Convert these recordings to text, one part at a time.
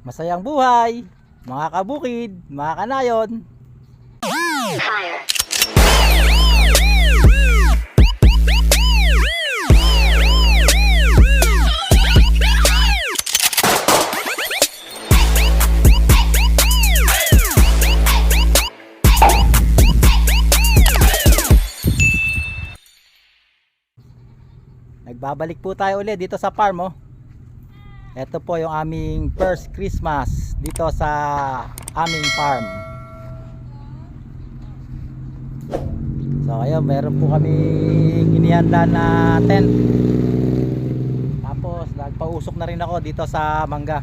Masayang buhay, mga kabukid, mga kanayon. Nagbabalik po tayo ulit dito sa farm oh. Ito po yung aming first Christmas dito sa aming farm. So ayun, meron po kami inihanda na tent. Tapos nagpausok na rin ako dito sa mangga.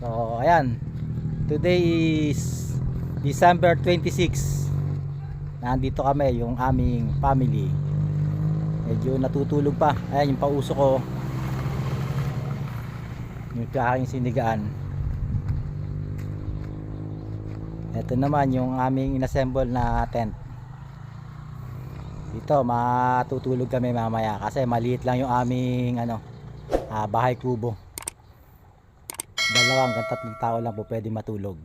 So ayan, today is December 26. Nandito kami yung aming family medyo natutulog pa. Ayan yung pauso ko. Yung kaking sinigaan. Ito naman yung aming inassemble na tent. Dito matutulog kami mamaya kasi maliit lang yung aming ano ah, bahay kubo. Dalawang hanggang tatlong tao lang po pwede matulog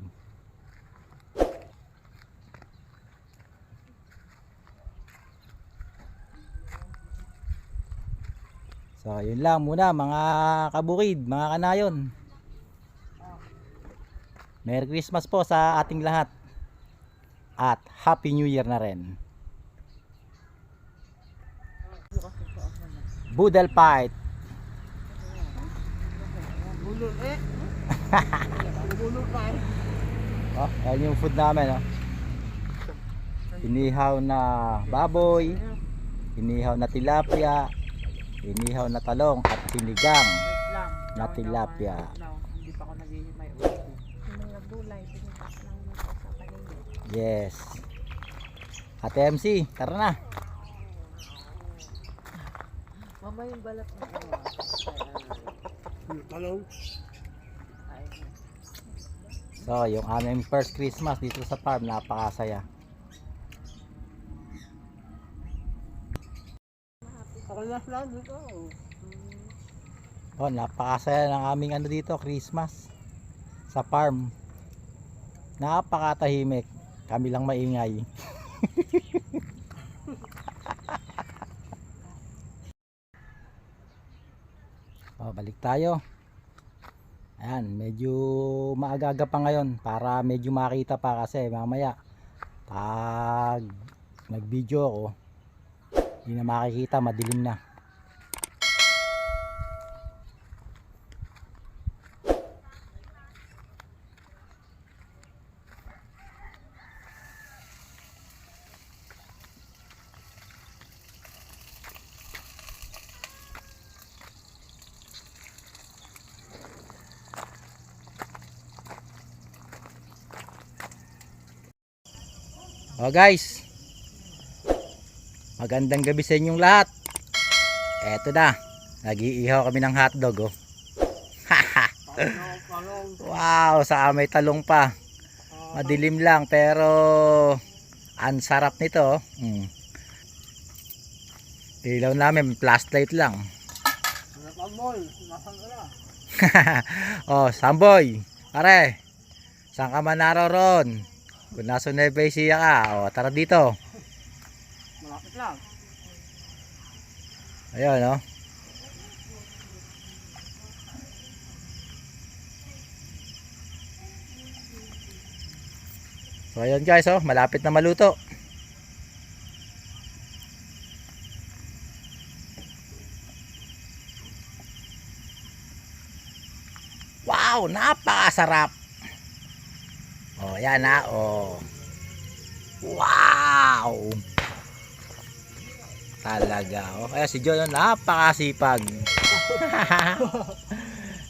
So, yun lang muna mga kabukid, mga kanayon. Merry Christmas po sa ating lahat. At Happy New Year na rin. Boodle fight. Bulol eh. Pa eh. Oh, yan yung food namin, oh. Inihaw na baboy, inihaw na tilapia, inihaw na talong at sinigang. Na tilapia. Hindi pa ako naghihimay ulit. mga gulay, pinitas lang nito sa paligid. Yes. Ate MC, tara na. Mama yung balat mo. Talong. So, yung aming first Christmas dito sa farm, napakasaya. Dito. Oh, napakasaya ng aming ano dito, Christmas. Sa farm. Napakatahimik. Kami lang maingay. oh, balik tayo. Ayan, medyo maagaga pa ngayon para medyo makita pa kasi mamaya pag nag-video ako hindi na makikita, madilim na. Oh guys. Magandang gabi sa inyong lahat. Eto na. Nag-iihaw kami ng hotdog oh. Wow, sa may talong pa. Madilim lang pero ang sarap nito. oh. Mm. Ilaw namin flashlight lang. Oh, Samboy. Pare. Saan ka man naroon? Kung nasa Nueva Ecija ka, oh, tara dito. Malapit lang. Ayun, oh. So ayun guys, oh, malapit na maluto. Wow, napakasarap. Oh, yan na, oh. Wow! Talaga. Oh, kaya si oh, napakasipag.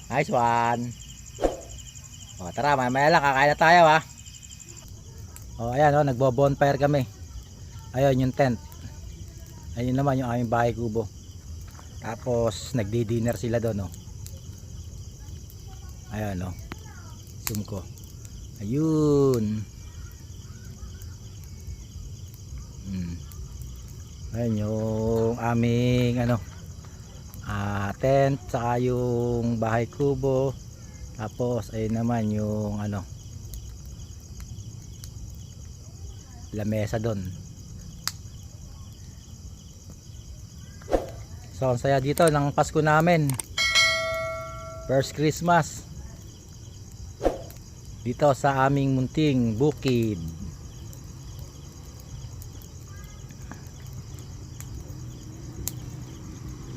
nice one. Oh, tara, mamaya lang kakain na tayo ha. Oh, ayan oh, nagbo-bonfire kami. Ayun yung tent. Ayun naman yung aming bahay kubo. Tapos nagdi-dinner sila doon oh. Ayan oh. Zoom ko. Ayun. Ayun yung aming ano ah, tent, saka yung bahay kubo. Tapos ayun naman yung ano lamesa doon. So, ang saya dito ng Pasko namin. First Christmas. Dito sa aming munting bukid.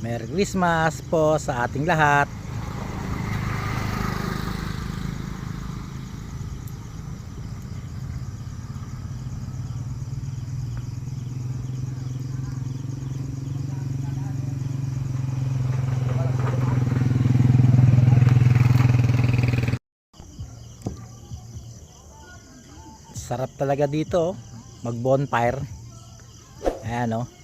Merry Christmas po sa ating lahat. Sarap talaga dito, oh. mag bonfire. Ayan oh.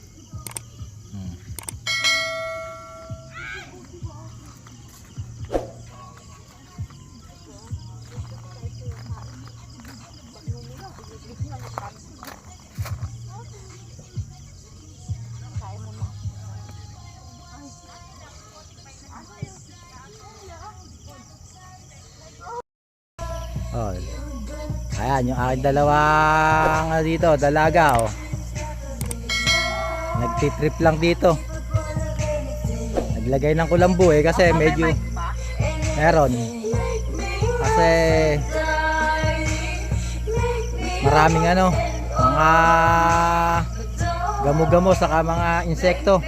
Ayan, yung aking dalawang ano dito, dalaga oh. Nagtitrip lang dito. Naglagay ng kulambu eh kasi medyo meron. Kasi maraming ano, mga gamo-gamo saka mga insekto.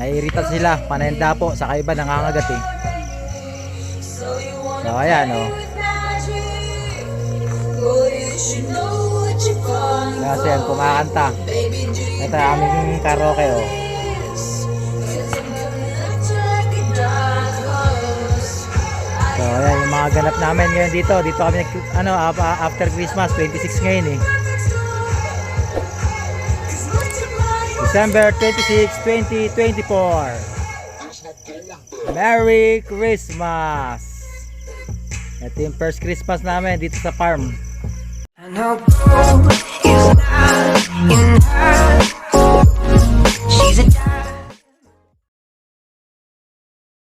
Naiirita sila, panenda po, saka iba nangangagat eh. So ayan oh. Kasi yan, kumakanta. Ito ang aming karaoke oh. So ayan yung mga ganap namin ngayon dito. Dito kami nag, ano after Christmas 26 ngayon eh. December 26, 2024. Merry Christmas! Ito yung first Christmas namin dito sa farm. No, it's not, it's not. She's a